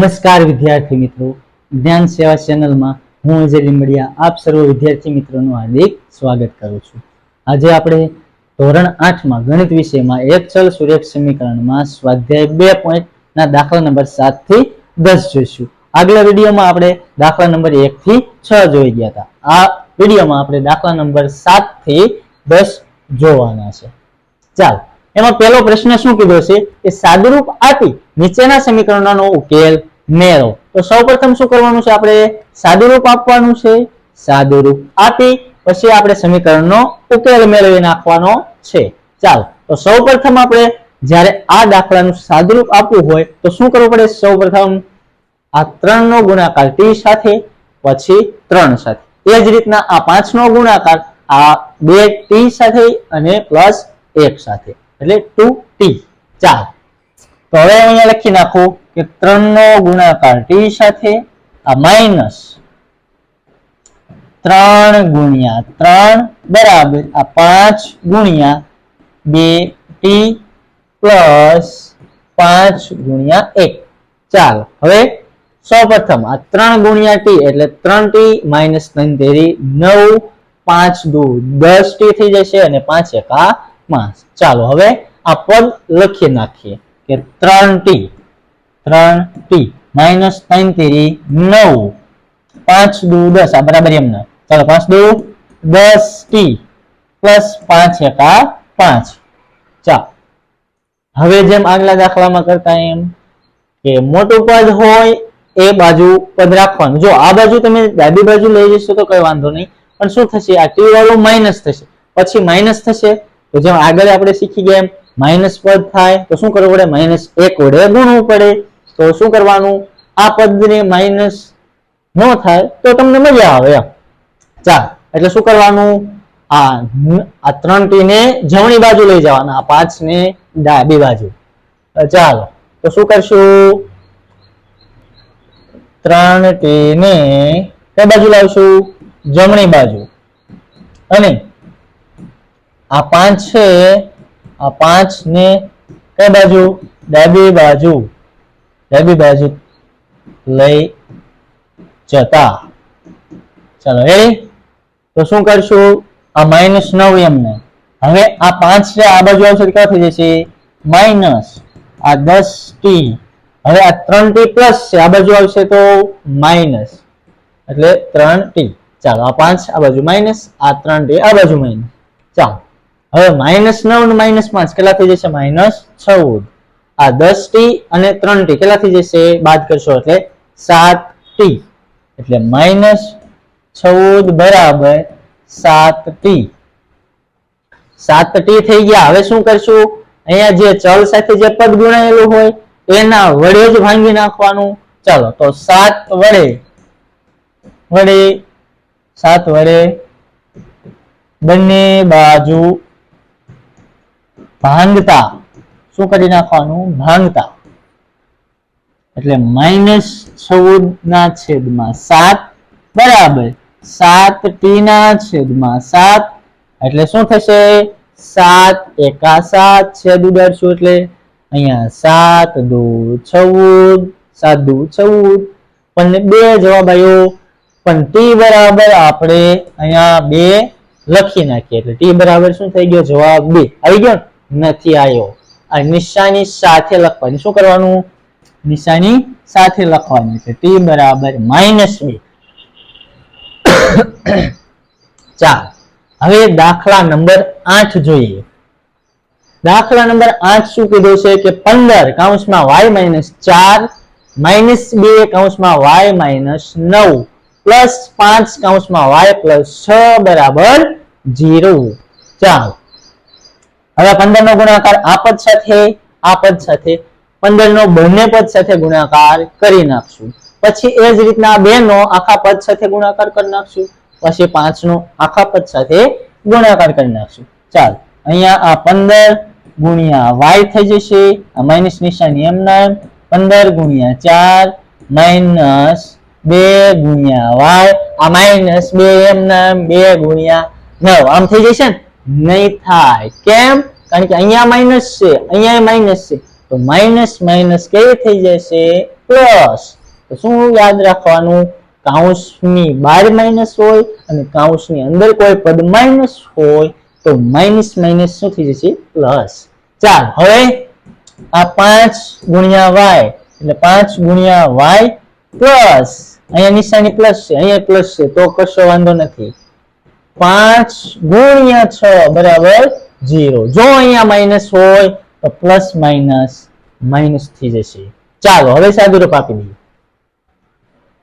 નમસ્કાર વિદ્યાર્થી મિત્રો. જ્ઞાન સેવા ચેનલમાં હું અજય લીમડિયા આપ સર્વ વિદ્યાર્થી મિત્રોનું હાર્દિક સ્વાગત કરું છું. આજે આપણે ધોરણ આઠમાં ગણિત વિષયમાં એક ચલ સુરેખ સમીકરણમાં સ્વાધ્યાય બે પોઈન્ટના દાખલા નંબર સાતથી દસ જોઈશું. આગલા વિડીયોમાં આપણે દાખલા નંબર એક થી છ જોઈ ગયા હતા. આ વિડીયોમાં આપણે દાખલા નંબર સાતથી દસ જોવાના છે. ચાલ, એમાં પહેલો પ્રશ્ન શું કીધો છે? કે સાદુરૂપ આપી નીચેના સમીકરણોનો ઉકેલ મેળવો તો સૌપ્રથમ શું કરવાનું છે આપણે? સાદુરૂપ આપવાનું છે. સાદુરૂપ આપી પછી આપણે સમીકરણનો ઉકેલ મેળવી નાખવાનો છે. ચાલો. તો સૌપ્રથમ આપણે જ્યારે આ દાખલાનું સાદુરૂપ આપવું હોય તો શું કરવું પડે? સૌપ્રથમ આ ત્રણ નો ગુણાકાર ટી સાથે, પછી ત્રણ સાથે. એ જ રીતના આ પાંચ નો ગુણાકાર, આ બે ટી સાથે અને પ્લસ એક સાથે. એટલે ટુ ટી. ચાલો. તો હવે અહીંયા લખી નાખું. કે ત્રણ નો ગુણાકાર ટી સાથે, આ માઇનસ ત્રણ ગુણ્યા ત્રણ બરાબર, આ પાંચ ગુણ્યા બે ટી પ્લસ પાંચ ગુણ્યા એક. ચાલો, હવે સૌપ્રથમ આ ત્રણ ગુણ્યા ટી એટલે ત્રણ ટી માઇનસ ત્રણ તેરી નવ, પાંચ દુ દસ ટી થઈ જશે અને પાંચ એકા પાંચ ચાલો, હવે આ પદ લખી નાખીએ કે ત્રણ ટી ત્રણ ટી. માઇનસ ત્રણ તેરી નવ. પાંચ દુ દસ. આ બરાબર એમને. ચાલો પાંચ દુ દસ ટી. પ્લસ પાંચ એકા પાંચ. ચા હવે જેમ આગલા દાખલામાં કરતા એમ કે મોટું પદ હોય એ બાજુ પદ રાખવાનું. જો આ બાજુ તમે ડાબી બાજુ લઈ જશો તો કઈ વાંધો નહીં. પણ શું થશે? આ ટી વાળું માઇનસ થશે. પછી માઇનસ થશે. તો જેમ આગળ આપણે શીખી ગયા એમ માઇનસ પદ થાય તો શું કરવું પડે? માઇનસ એક વડે ગુણવું પડે. તો શું કરવાનું? આ પદને માઇનસ ન થાય તો તમને મજા આવે ચાલ, એટલે શું કરવાનું? આ આ ત્રણ ટી ને જમણી બાજુ લઈ જવાના, આ પાંચ ને ડાબી બાજુ. ચાલો, તો શું કરશું? ત્રણ ટી ને કઈ બાજુ લાવશું? જમણી બાજુ. અને આ પાંચ છે, આ પાંચ ને કઈ બાજુ? ડાબી બાજુ. ડાબી બાજુ લઈ જતા. ચાલો રેડી તો શું કરશું? આ માઇનસ નવ એમને. હવે આ પાંચ છે, આ બાજુ આવશે ક્યાં થઈ જશે? માઇનસ આ દસ ટી. હવે આ ત્રણ ટી પ્લસ છે, આ બાજુ આવશે તો માઇનસ એટલે ત્રણ ટી. ચાલો, આ પાંચ, આ બાજુ માઇનસ આ ત્રણ ટી, આ બાજુ માઇનસ ચાલો. હવે માઇનસ નવ ને માઇનસ પાંચ, કેટલા થઈ જશે? માઇનસ ચૌદ. આ દસ ટી અને ત્રણ ટી. કેટલા થઈ જશે? બાદ કરશો એટલે સાત ટી. એટલે માઇનસ ચૌદ બરાબર સાત ટી. સાત ટી થઈ ગયા. હવે શું કરશું? અહીંયા જે ચલ સાથે જે પદ ગુણાયેલું હોય, એના વડે જ ભાંગી નાખવાનું. ચાલો, તો સાત વડે વડે સાત વડે બંને બાજુ ભાંગતા. શું કરી નાખવાનું ભાંગતા. એટલે માઇનસ ચૌદ ના છેદમાં સાત બરાબર સાત ટી ના છેદમાં સાત. એટલે શું થશે? સાત એકા સાત છેદ ઉડાડશું એટલે અહીંયા સાત દુ ચૌદ, સાત દુ ચૌદ. પણ બે જવાબ આવ્યો પણ ટી બરાબર આપણે અહીંયા બે લખી નાખીએ. એટલે ટી બરાબર શું થઈ ગયો? જવાબ બે. આવી ગયો નથી આવ્યો નિશાની સાથે લખવાની. શું કરવાનું? નિશાની સાથે લખવાની છે. ટી બરાબર માઇનસ બે ચાલ, હવે દાખલા નંબર આઠ જોઈએ. દાખલા નંબર આઠ શું કીધું છે કે પંદર કાઉન્સમાં વાય માઇનસ ચાર માઇનસ બે કાઉન્સમાં વાય માઇનસ નવ પ્લસ પાંચ કાઉન્સમાં વાય પ્લસ છ બરાબર જીરો ચાલો હવે પંદર નો ગુણાકાર આ પદ સાથે આ પદ સાથે. પંદર નો બંને પદ સાથે ગુણાકાર કરી નાખશું. પછી એ જ રીતના બે નો આખા પદ સાથે ગુણાકાર કરી નાખશું. પછી પાંચ નો આખા પદ સાથે ગુણાકાર કરી નાખશું. ચાલ, અહીંયા આ પંદર ગુણ્યા વાય થઈ જશે. આ માઇનસ નિશાની એમના એમ. પંદર ગુણ્યા ચાર માઇનસ બે ગુણ્યા વાય. આ માઇનસ બે એમના એમ, બે ગુણ્યા નવ. આમ થઈ જશે ને? નહીં થાય. કેમ? કારણ કે અહીંયા માઇનસ છે, અહીંયા માઇનસ છે. તો માઇનસ માઇનસ કેવી થઈ જશે? પ્લસ તો શું યાદ રાખવાનું? કાઉન્સની બહાર માઇનસ હોય અને કાઉન્સની અંદર કોઈ પદ માઇનસ હોય, તો માઇનસ માઇનસ શું થઈ જશે? પ્લસ ચાલ, હવે આ પાંચ ગુણ્યા વાય એટલે પાંચ ગુણ્યા વાય પ્લસ અહીંયા નિશાની પ્લસ છે, અહીંયા પ્લસ છે, તો કશો વાંધો નથી. પાંચ ગુણ્યા છ, બરાબર? ઝીરો. જો અહીંયા માઇનસ હોય, તો પ્લસ માઇનસ માઇનસ થઈ જશે. ચાલો, હવે સાદુરૂપ આપી દઈએ.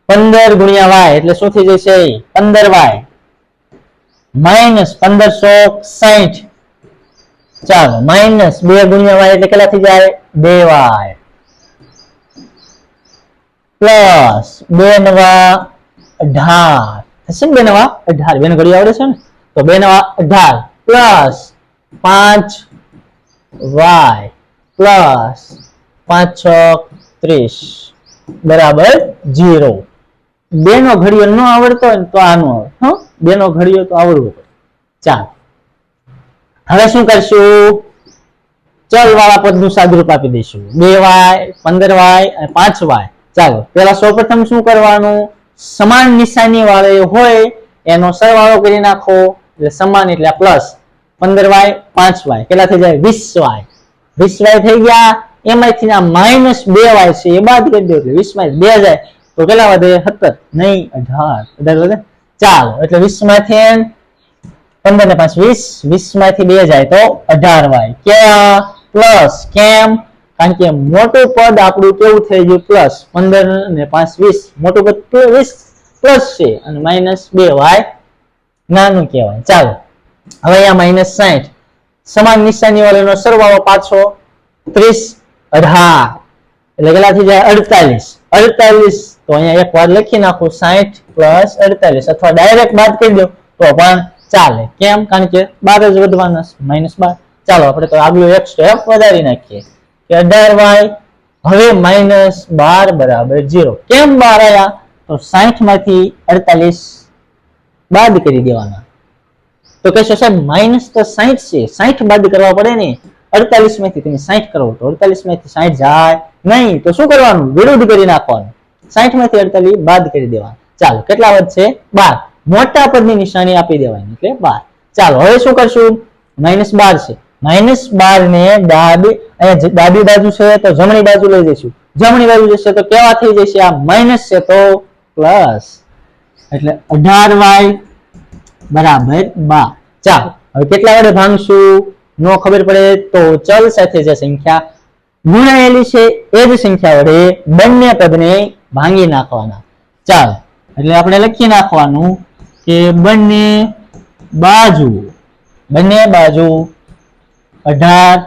પંદર ગુણ્યા વાય એટલે શું થઈ જશે? પંદર વાય. માઇનસ પંદરસો સાહીઠ ચાલો માઇનસ બે ગુણ્યા વાય એટલે કેટલા થઈ જાય? બે વાય. પ્લસ બે નવા અઢાર. થશે ને બે નવા અઢાર? બેન ઘડી આવડે છે ને? તો બે નવા અઢાર. પ્લસ પાંચ વાય પ્લસ પાંચ છ ત્રીસ. બરાબર જીરો બેનો ઘડિયો ન આવડતો હોય તો આનો આવે બે નો ઘડિયો તો આવડવો પડે. ચાલ. હવે શું કરશું? ચલ વાળા પદનું સાદરૂપ આપી દઈશું. બે વાય, પંદર વાય અને પાંચ વાય. ચાલો પેલા સૌપ્રથમ શું કરવાનું? સમાન નિશાની વાળે હોય એનો સરવાળો કરી નાખો. એટલે સમાન એટલે પ્લસ. પંદર વાય પાંચ વાય કેટલા થઈ જાય? વીસ વાય વીસ વાય થઈ ગયા, એમાંથી આ માઇનસ બે વાય છે, એ બાદ કરી દો એટલે વીસમાં બે જાય. તો કેટલા વધે? સત્તર. નહીં, અઢાર. અઢાર વધે? ચાલો, એટલે વીસમાંથી પંદર ને પાંચ, વીસ. વીસમાંથી બે જાય તો અઢાર વાય ક્યાં? પ્લસ કેમ? કારણ કે મોટું પદ આપણું કેવું થઈ ગયું? પ્લસ પંદર ને પાંચ, વીસ. મોટું પદ વીસ પ્લસ છે. અને માઇનસ બે વાય નાનું કહેવાય. ચાલો. હવે અહીંયા માઇનસ સાઠ સમાન નિશાની વાળાનો સરવાળો પાછો ત્રીસ અઢાર. એટલે કેટલા થઈ જાય? અડતાલીસ. અડતાલીસ, તો અહીંયા એક વાર લખી નાખું સાઠ પ્લસ અડતાલીસ. અથવા ડાયરેક્ટ બાદ કરી દો તો પણ ચાલે. કેમ? કારણ કે બાર જ વધવાના માઇનસ બાર. ચાલો, આપણે તો આગલું એક સ્ટેપ વધારી નાખીએ. કે અઢાર વાય હવે માઇનસ બાર બરાબર જીરો કેમ બાર આવ્યા તો સાઠમાંથી અડતાલીસ બાદ કરી દેવાના. તો કહેશો સાહેબ માઇનસ તો સાહીઠ છે. સાહીઠ બાદ કરવા પડે ને અડતાલીસમાંથી તમે સાહીઠ કરો. તો અડતાલીસમાંથી સાહીઠ જાય નહીં, તો શું કરવાનું? વિરુદ્ધ કરી નાખવાનું. સાહીઠમાંથી અડતાલીસ બાદ કરી દેવાનું. ચાલો, કેટલા વધશે બાર. મોટા પદની નિશાની આપી દેવાની, એટલે બાર. ચાલો, હવે શું કરશું? માઇનસ બાર છે. માઇનસ બાર ને ડાબી ડાબી બાજુ છે, તો જમણી બાજુ લઈ જઈશું. જમણી બાજુ જશે તો કેવા થઈ જશે? આ માઇનસ છે તો પ્લસ એટલે અઢાર વાય બરાબર બાર ચાલો, હવે કેટલા વડે ભાંગશું? નો ખબર પડે તો ચલ સાથે જે સંખ્યા ગુણાયેલી છે એ જ સંખ્યા વડે બંને પદને ભાંગી નાખવાના. ચાલો, એટલે આપણે લખી નાખવાનું કે બંને બાજુ બંને બાજુ અઢાર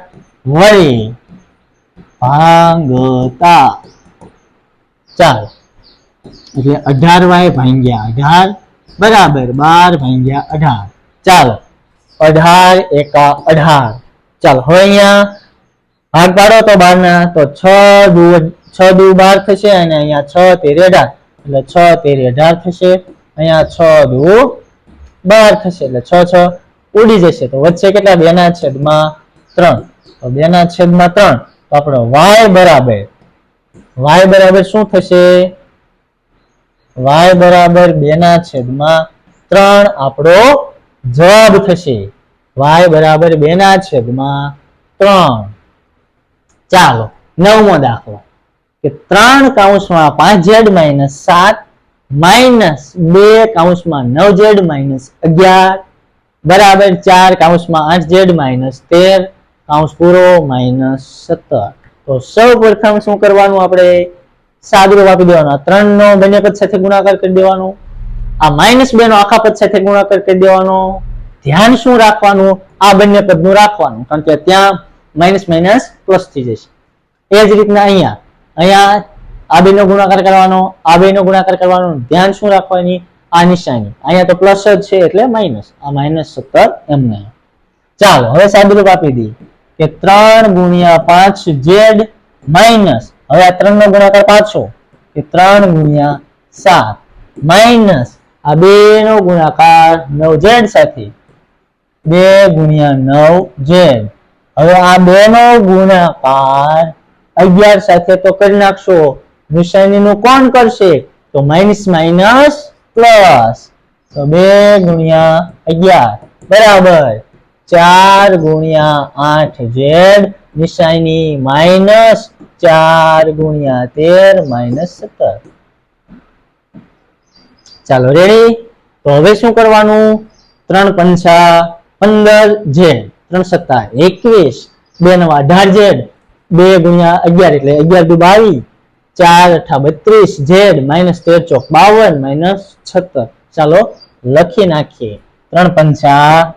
વડે ભાંગતા. ચાલો, એટલે અઢાર વાય ભાંગ્યા અઢાર બરાબર, બાર ભાંગ્યા અઢાર. ચાલો, અઢાર એકા અઢાર. ચાલો, હવે અહીંયા ભાગ પાડો તો બાર ના તો છ દુ છ દુ બાર થશે અને અહીંયા છ તેરી અઢાર. એટલે છ તેરી અઢાર થશે, અહીંયા છ દુ બાર થશે, એટલે છ છ ઉડી જશે. તો વચ્ચે કેટલા? બે ના છેદમાં ત્રણ. તો બે ના છેદમાં ત્રણ. તો આપણો વાય બરાબર વાય બરાબર શું થશે? વાય બરાબર બે ના છેદમાં ત્રણ આપણો જવાબ થશે. વાય બરાબર બે ના છેદમાં ત્રણ. ચાલો, નવમો દાખલો. કે ત્રણ કાઉન્સમાં પાંચ ઝેડ માઇનસ સાત, માઇનસ બે કાઉન્સમાં નવ ઝેડ માઇનસ અગિયાર, બરાબર ચાર કાઉન્સમાં આઠ ઝેડ માઇનસ તેર કાઉન્સ પૂરો માઇનસ સત્તર. તો સૌ પ્રથમ શું કરવાનું આપણે? સાદુરૂપ આપી દેવાનો. ત્રણ નો બંને પદ સાથે ગુણાકાર કરી દેવાનો. આ માઇનસ બે નો આખા પદ સાથે ગુણાકાર કરી દેવાનો. ધ્યાન શું રાખવાનું? આ બંને પદનું રાખવાનું. કારણ કે ત્યાં માઇનસ માઇનસ પ્લસ થઈ જશે. એ જ રીતના અહીંયા. અહીંયા આ બેનો ગુણાકાર કરવાનો, આ બેનો ગુણાકાર કરવાનો. ધ્યાન શું રાખવાની? આ નિશાની. અહીંયા તો પ્લસ જ છે એટલે માઇનસ. આ માઇનસ સત્તર એમને. ચાલો, હવે સાદુરૂપ આપી દઈએ. કે ત્રણ ગુણ્યા પાંચ ઝેડ માઇનસ હવે આ ત્રણ નો ગુણાકાર પાછો કે ત્રણ ગુણ્યા સાત. માઇનસ આ બે નો ગુણાકાર નવ ઝેડ સાથે. બે ગુણ્યા નવ ઝેડ હવે આ બે નો ગુણાકાર અગિયાર સાથે તો કરી નાખશો. નિશાની નું કોણ કરશે? તો માઇનસ માઇનસ પ્લસ. તો બે ગુણ્યા અગિયાર. બરાબર. ચાર ગુણ્યા આઠ ઝેડ નિશાની માઇનસ ચાર ગુણ્યા તેર માઇનસ સત્તર. ચાલો રેડી તો હવે શું કરવાનું? ત્રણ પંચા પંદર ઝેડ ત્રણ સત્તા એકવીસ. બે નવા અઢાર ઝેડ બે ગુણ્યા અગિયાર એટલે અગિયાર દુ બાવીસ ચાર અઠા બત્રીસ ઝેડ માઇનસ તેર ચોક બાવન, માઇનસ છત્તર. ચાલો, લખી નાખીએ. ત્રણ પંચા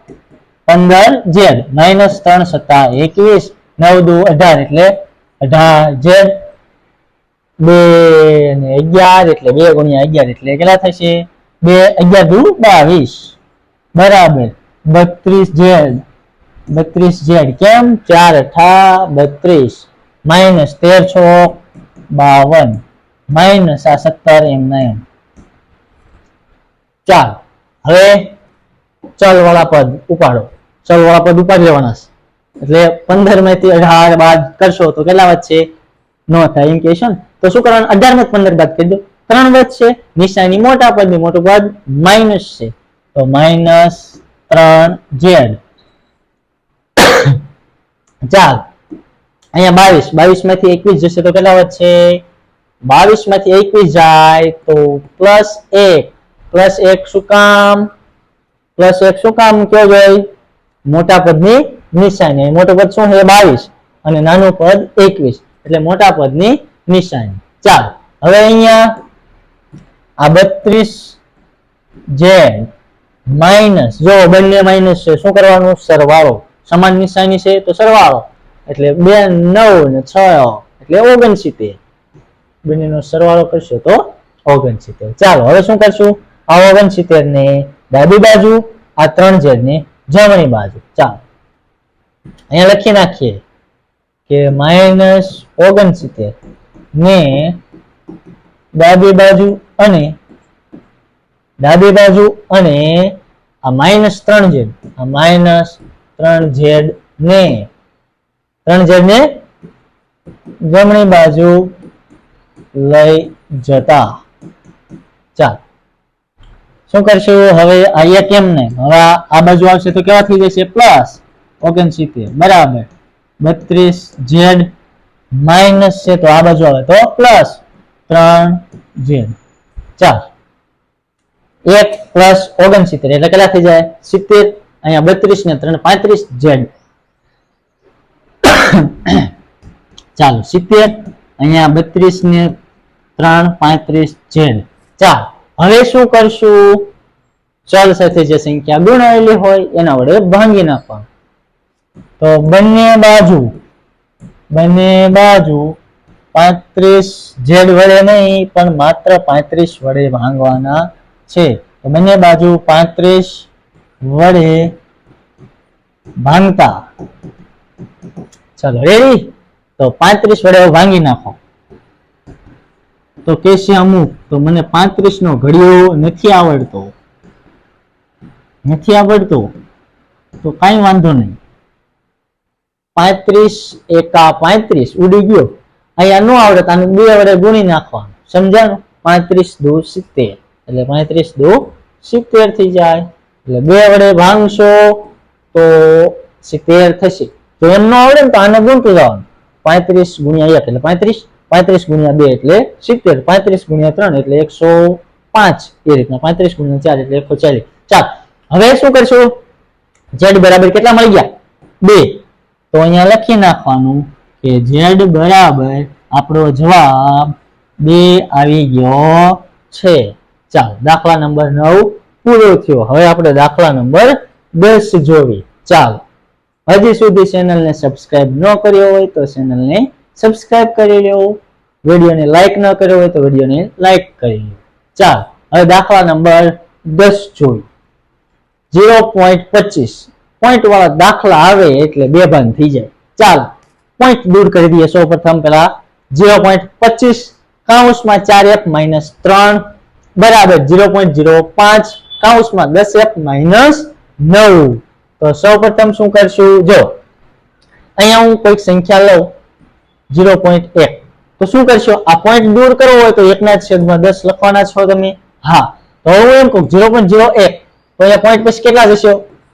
પંદર ઝેડ માઇનસ ત્રણ સત્તા એકવીસ. નવ દુ અઢાર એટલે અઢાર ઝેડ બે ને અગિયાર, એટલે બે ગુણ્યા અગિયાર, એટલે કેટલા થશે? બે, અગિયાર દુ બાવીસ. બરાબર. બત્રીસ ઝેડ બત્રીસ ઝેડ કેમ? ચાર અઠા બત્રીસ. માઇનસ તેર છો, બાવન. માઇનસ આ સત્તર એમ નાઈન ચાલ. હવે ચલ વાળા પદ ઉપાડો. ચલ વાળા પદ ઉપાડી લેવાના છે. એટલે પંદરમાંથી અઢાર બાદ કરશો તો કેટલા વધશે? નો થાય, એમ કહેશો ને? તો શું કરવાનું? અઢારમાંથી પંદર બાદ કરી દો. ત્રણ વધશે, નિશાની મોટા પદની મોટું પદ માઇનસ છે. તો માઇનસ ત્રણ ઝેડ ચાલ, અહીંયા બાવીસ. બાવીસમાંથી એકવીસ જશે તો કેટલા વધશે? બાવીસમાંથી એકવીસ જાય તો પ્લસ એક. પ્લસ એક શું કામ? પ્લસ એક શું કામ? કયો જોઈ મોટા પદની નિશાની. મોટું પદ શું છે? બાવીસ. અને નાનું પદ એકવીસ. એટલે મોટા પદની નિશાની. ચાલ. હવે અહીંયા આ બત્રીસ જે માઇનસ, જો બંને માઇનસ છે, શું કરવાનું? સરવાળો. સમાન નિશાની છે તો સરવાળો. એટલે બે, નવ ને છ, એટલે ઓગણસિત્તેર. બંનેનો સરવાળો કરશો તો ઓગણસિત્તેર. ચાલો, હવે શું કરશું? આ ઓગણસિત્તેર ને ડાબી બાજુ, આ ત્રણ ઝેડ ને જમણી બાજુ. ચાલો. અહીંયા લખી નાખીએ કે માઇનસ ઓગણસિત્તેર. ને ડાબી બાજુ અને ડાબી બાજુ અને આ માઇનસ ત્રણ ઝેડ આ માઇનસ ત્રણ ઝેડ ને ત્રણ ઝેડ ને જમણી બાજુ લઈ જતા. ચાલ. શું કરશું? હવે અહીંયા કેમ નહીં? હવે આ બાજુ આવશે તો કેવા થઈ જશે? પ્લસ ઓગણસિત્તેર. બરાબર. બત્રીસ ઝેડ માઇનસ છે તો આ બાજુ આવે તો પ્લસ ત્રણ ઝેડ ચાર. એક પ્લસ ઓગણસિત્તેર. એટલે કેટલા થઈ જાય? સિત્તેર. અહીંયા બત્રીસ ને ત્રણ, પાંત્રીસ ઝેડ ચાલો, સિત્તેર. અહીંયા બત્રીસ ને ત્રણ, પાંત્રીસ ઝેડ ચાર. હવે શું કરશું? ચલ સાથે જે સંખ્યા ગુણાયેલી હોય, એના વડે ભાંગી નાખવાનું. તો બંને બાજુ બંને બાજુ પાંત્રીસ ઝેડ વડે નહીં, પણ માત્ર પાંત્રીસ વડે ભાંગવાના છે. તો બંને બાજુ પાંત્રીસ વડે ભાંગતા. ચાલો રેડી તો પાંત્રીસ વડે ભાંગી નાખો. તો કેશે અમુક? તો મને પાંત્રીસ નો ઘડિયો નથી આવડતો. નથી આવડતો. તો કઈ વાંધો નહીં. પાંત્રીસ એકા પાંત્રીસ, ઉડી ગયો. અહીંયા નો આવડે તો બે વડે ગુણી નાખવાનું. સમજાણું? પાંત્રીસ દુ સિત્તેર. એટલે પાંત્રીસ દુ સિત્તેર થઈ જાય. એટલે બે વડે ભાંગશો તો સિત્તેર થશે. જો એમ નો આવડે ને તો આને ગુણતું જવાનું. પાંત્રીસ ગુણ્યા એક એટલે પાંત્રીસ. પાંત્રીસ ગુણ્યા બે એટલે સિત્તેર. પાંત્રીસ ગુણ્યા ત્રણ એટલે એકસો પાંચ. એ રીતના પાંત્રીસ ગુણ્યા ચાર એટલે એકસો ચાલીસ. ચાલ. હવે શું કરશું? ઝેડ બરાબર કેટલા મળી ગયા? બે. તો અહીંયા લખી નાખવાનું કે ઝેડ બરાબર આપણો જવાબ બે આવી ગયો છે. ચાલ, દાખલા નંબર નવ પૂરો થયો. હવે આપણે દાખલા નંબર દસ જોવી. ચાલો, હજી સુધી ચેનલને સબસ્ક્રાઇબ ન કર્યો હોય તો ચેનલને સબસ્ક્રાઇબ કરી લેવો વિડીયોને લાઈક ન કર્યો હોય તો વિડીયોને લાઈક કરી લેવો ચાલ, હવે દાખલા નંબર દસ જોઈ. ઝીરો પોઈન્ટ પચીસ. પોઈન્ટ વાળા દાખલા આવે એટલે બે ભાગ થઈ જાય. ચાલો પોઈન્ટ દૂર કરી દઈએ. સૌ પ્રથમ પેલા ઝીરો પોઈન્ટ પચીસ, કાઉન્સમાં ચાર એફ માઇનસ ત્રણ. બરાબર ઝીરો પોઈન્ટ ઝીરો પાંચ, કાઉન્સમાં દસ એફ માઇનસ નવ. તો સૌ પ્રથમ શું કરશું? જો, અહીંયા હું કોઈક સંખ્યા લઉં. ઝીરો પોઈન્ટ એક. તો શું કરશો? આ પોઈન્ટ દૂર કરવો હોય તો એકના છેદમાં દસ લખવાના છો તમે. હા, તો હું એમ કહું ઝીરો પોઈન્ટ ઝીરો એક. તો અહીંયા પોઈન્ટ પછી કેટલા જશો?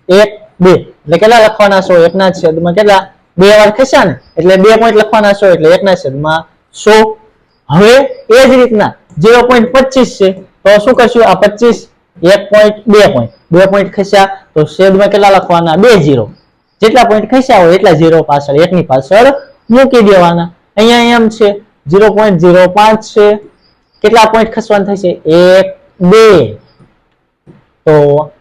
એક બે. એટલે કેટલા લખવાના છો એકના છેદમાં કેટલા? બે વાર ખસ્યા ને? એટલે બે પોઈન્ટ લખવાના છો એટલે એકના છેદમાં સો. હવે એ જ રીતના ઝીરો પોઈન્ટ પચીસ છે. તો શું કરશું? આ પચીસ, એક પોઈન્ટ બે પોઈન્ટ બે પોઈન્ટ ખસ્યા તો છેદમાં કેટલા લખવાના? બે ઝીરો જેટલા પોઈન્ટ ખસ્યા હોય એટલા ઝીરો પાછળ, એકની પાછળ મૂકી દેવાના. અહીંયા એમ છે ઝીરો પોઈન્ટ ઝીરો પાંચ છે. કેટલા પોઈન્ટ ખસવાના થશે? એક, બે. તો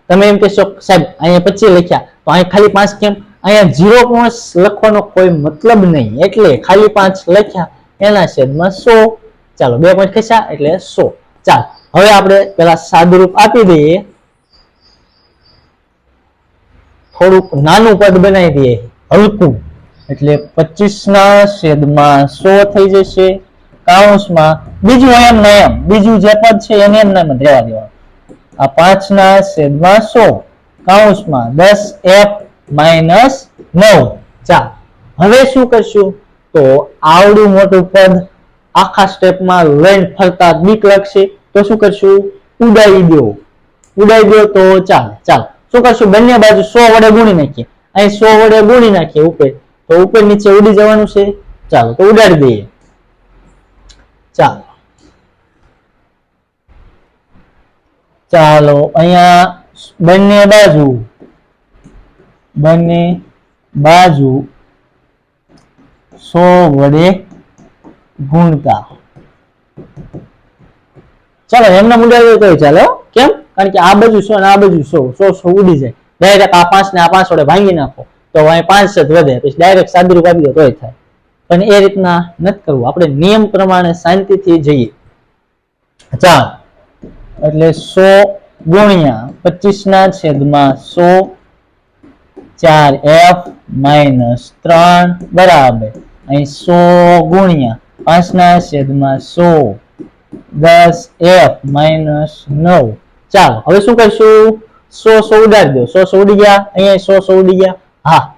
તમે એમ કહેશો, સાહેબ, અહીંયા પચીસ લખ્યા. તો અહીંયા ખાલી પાંચ કેમ? અહીંયા ઝીરો પાંચ લખવાનો કોઈ મતલબ નહીં. એટલે ખાલી પાંચ લખ્યા, એના છેદમાં સો. ચાલો, બે પોઈન્ટ ખસ્યા એટલે સો. ચાલો, હવે આપણે પેલા સાદુરૂપ આપી દઈએ. થોડુંક નાનું પદ બનાવી દઈએ. હલકું. એટલે પચીસ ના છેદમાં સો થઈ જશે. કાઉન્સમાં બીજું એમ ને એમ બીજું જે પદ છે એને એમ ને એમ રહેવા દેવાનું. આ પાંચ ના છેદમાં સો કાઉન્સમાં દસ એફ માઇનસ નવ. ચાલ, હવે શું કરશું? તો આવડું મોટું પદ આખા સ્ટેપમાં લઈને ફરતા બીક લાગશે. તો શું કરશું? ઉડાવી દો. ઉડાવી દો તો ચાલ ચાલ. શું કરશું? બંને બાજુ સો વડે ગુણી નાખીએ. અહીં સો વડે ગુણી નાખીએ ઉપર. તો ઉપર નીચે ઉડી જવાનું છે. ચાલો, તો ઉડાડી દઈએ. ચાલો. ચાલો, અહીંયા બંને બાજુ બંને બાજુ સો વડે ગુણતા. ચાલો એમને મુંડાવી કઈ ચાલો કેમ? કારણ કે આ બાજુ સો અને આ બાજુ સો સો સો ઉડી જાય. ડાયરેક્ટ આ પાંચ ને આ પાંચ વડે ભાંગી નાખો. તો અહીં પાંચ જ વધે, પછી ડાયરેક્ટ સાદરૂપ આપી દો, તોય થાય. પણ એ રીતના નથી કરવું. આપણે નિયમ પ્રમાણે શાંતિથી જઈએ. ચાલ. એટલે સો ગુણ્યા પચીસ ના છેદમાં સો ચાર એફ માઇનસ ત્રણ બરાબર. અહીં સો ગુણ્યા પાંચ ના છેદમાં સો દસ એફ માઇનસ નવ. ચાલો, હવે શું કરશું? સો સો ઉડાડી દો. સો સો ઉડી ગયા. અહીંયા સો સો ઉડી ગયા. હા.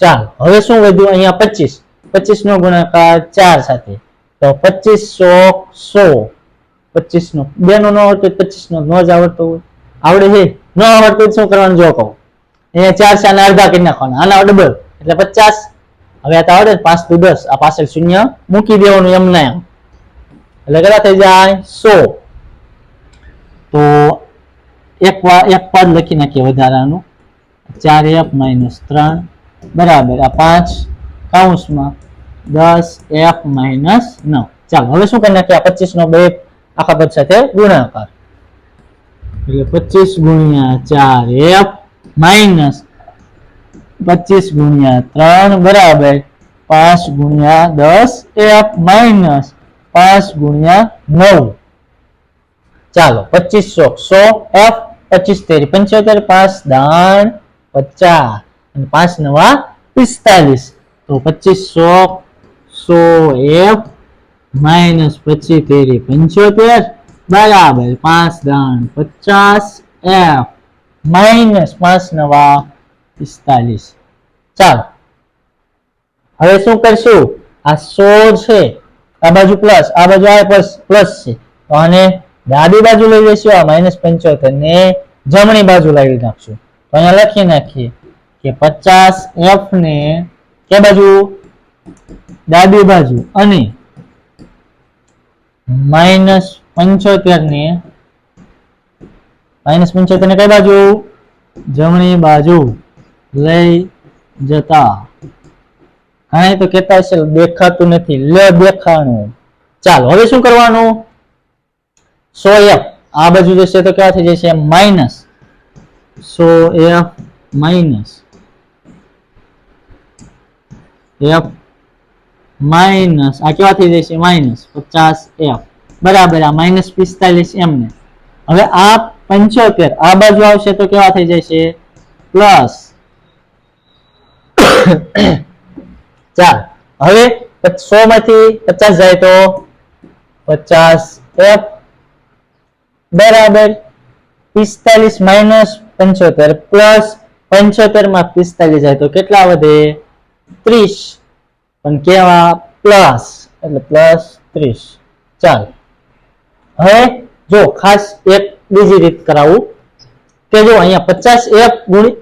ચાલો, હવે શું વધ્યું? અહીંયા પચીસ. પચીસ નો ગુણાકાર ચાર સાથે. તો પચીસ સો સો. પચીસ નો બે નો ન આવડતો પચીસ નો ન જ આવડતો હોય. આવડે છે? ન આવડતું શું કરવાનું જો કહું? અહીંયા ચાર ચાર ને અડધા કરી નાખવાના. આના ડબલ. એટલે પચાસ. હવે આ તો આવડે પાંચ ટુ દસ. આ પાછળ શૂન્ય મૂકી દેવાનું એમ ના એટલે કેટલા થઈ જાય? સો. તો એક એક પદ લખી નાખીએ વધારાનું. ચાર એફ માઇનસ ત્રણ. બરાબર. આ પાંચ કાઉન્સમાં દસ એફ માઇનસ નવ. ચાલો, હવે શું કરી નાખીએ? આ પચીસ નો બે આખા પદ સાથે ગુણાકાર. એટલે પચીસ ગુણ્યા ચાર એફ માઇનસ પચીસ ગુણ્યા ત્રણ બરાબર પાંચ ગુણ્યા દસ એફ માઇનસ પાંચ ગુણ્યા નવ. ચાલો, પચીસ સો એફ પચીસ તેરી પંચોતેર, પાંચ દાણ પચાસ, અને પાંચ નવા પિસ્તાલીસ. તો પચીસ સો સો એફ માઇનસ પચીસ તેરી પંચોતેર બરાબર પાંચ દાણ પચાસ એફ. માઇનસ પાંચ નવા પિસ્તાલીસ. ચાલો. હવે શું કરશું? આ સો છે. આ બાજુ પ્લસ, આ બાજુ આ પ્લસ પ્લસ છે. તો આને ડાબી બાજુ લઈ જઈશું, આ માઇનસ પંચોતેર ને જમણી બાજુ લાવી નાખશું. તો અહીંયા લખી નાખીએ કે પચાસ એફ ને કે બાજુ? ડાબી બાજુ. અને માઇનસ પંચોતેર ને માઇનસ પંચોતેર ને કઈ બાજુ? જમણી બાજુ. લઈ જતા. હા તો કેતા હશે, દેખાતું નથી. લે દેખાણું. ચાલો, હવે શું કરવાનું? So F. આ બાજુ જશે તો કેવા થઈ જશે? Minus. So F minus. F minus, આ કેવા થઈ જશે? માઇનસ, પચાસ એફ. બરાબર, આ માઇનસ પિસ્તાલીસ એમ ને હવે આ પંચોતેર, આ બાજુ આવશે તો કેવા થઈ જશે? પ્લસ ચાર. હવે સો માંથી પચાસ જાય તો પચાસ એફ. બરાબર, પિસ્તાલીસ માઇનસ પંચોતેર પ્લસ પંચોતેરમાં પિસ્તાલીસ જાય તો કેટલા વધે? ત્રીસ. પણ કેવા? પ્લસ. એટલે પ્લસ ત્રીસ. ચાલો. હવે જો ખાસ એક બીજી રીત કરાવું. કે જો અહીંયા પચાસ એફ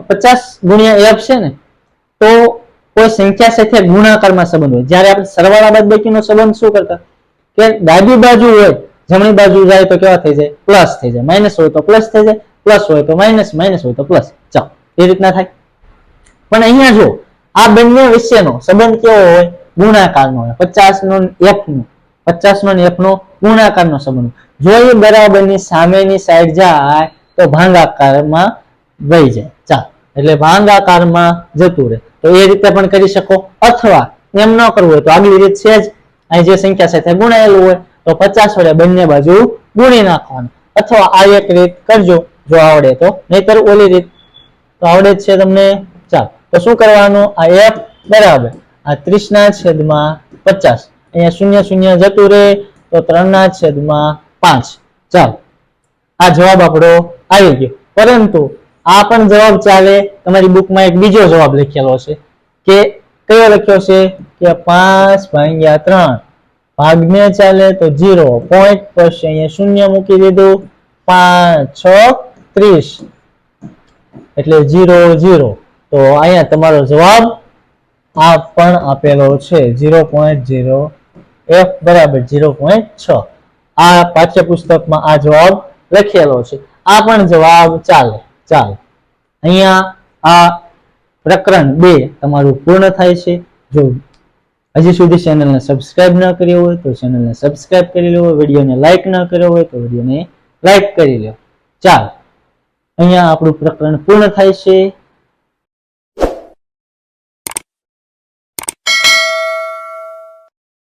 પચાસ ગુણ્યા એફ છે ને, તો કોઈ સંખ્યા સાથે ગુણાકારમાં સંબંધ હોય. જ્યારે આપણે સરવાળા બાદબાકીનો સંબંધ શું કરતા? કે ડાબી બાજુ હોય, જમણી બાજુ જાય તો કેવા થઈ જાય? પ્લસ થઈ જાય. માઇનસ હોય તો પ્લસ થઈ જાય. પ્લસ હોય તો માઇનસ માઇનસ હોય તો પ્લસ. ચાલો. એ રીતના થાય. પણ અહીંયા જો આ બંને વિશેનો સંબંધ કેવો હોય? ગુણાકારનો હોય. પચાસ નો એફ નો પચાસ નો એફ નો ગુણાકારનો સંબંધ. જો એ બરાબરની સામેની સાઈડ જાય, તો ભાંગાકારમાં વહી જાય. ચાલ. એટલે ભાંગાકારમાં જતું રહે. તો એ રીતે પણ કરી શકો. અથવા એમ ન કરવું હોય તો આગલી રીત છે જ. અહીં જે સંખ્યા સાથે ગુણાયેલું હોય, તો પચાસ વડે બંને બાજુ ગુણી નાખવાનું. અથવા આ એક રીત કરજો. જો આવડે તો. નહીતર ઓલી રીત. તો આવડે જ છે તમને? તો શું કરવાનું? આ એફ બરાબર. આ ત્રીસ ના છેદમાં પચાસ. અહીંયા શૂન્ય શૂન્ય જતું રહે તો ત્રણ ના છેદમાં પાંચ. ચાલો. આ જવાબ આપણો આવી ગયો. પરંતુ આ પણ જવાબ ચાલે. તમારી બુકમાં એક બીજો જવાબ લખેલો છે કે કયો લખ્યો છે? કે પાંચ ભાગ્યા ત્રણ. ભાગને ચાલે તો જીરો પોઈન્ટ. પછી અહીંયા શૂન્ય મૂકી દીધું. પાંચ, છ, ત્રીસ. એટલે જીરો જીરો તો અહીંયા તમારો જવાબ આ પણ આપેલો છે જીરો પોઈન્ટ ઝીરો એફ બરાબર જીરો પોઈન્ટ છ. આ પાઠ્યપુસ્તકમાં આ જવાબ લખેલો છે. આ પણ જવાબ ચાલે ચાલે. અહીંયા આ પ્રકરણ બે તમારું પૂર્ણ થાય છે. જો હજી સુધી ચેનલને સબસ્ક્રાઇબ ન કર્યો હોય તો ચેનલને સબસ્ક્રાઇબ કરી લો, વિડીયોને લાઇક ન કર્યો હોય તો વિડીયોને લાઇક કરી લો. ચાલ. અહીંયા આપણું પ્રકરણ પૂર્ણ થાય છે.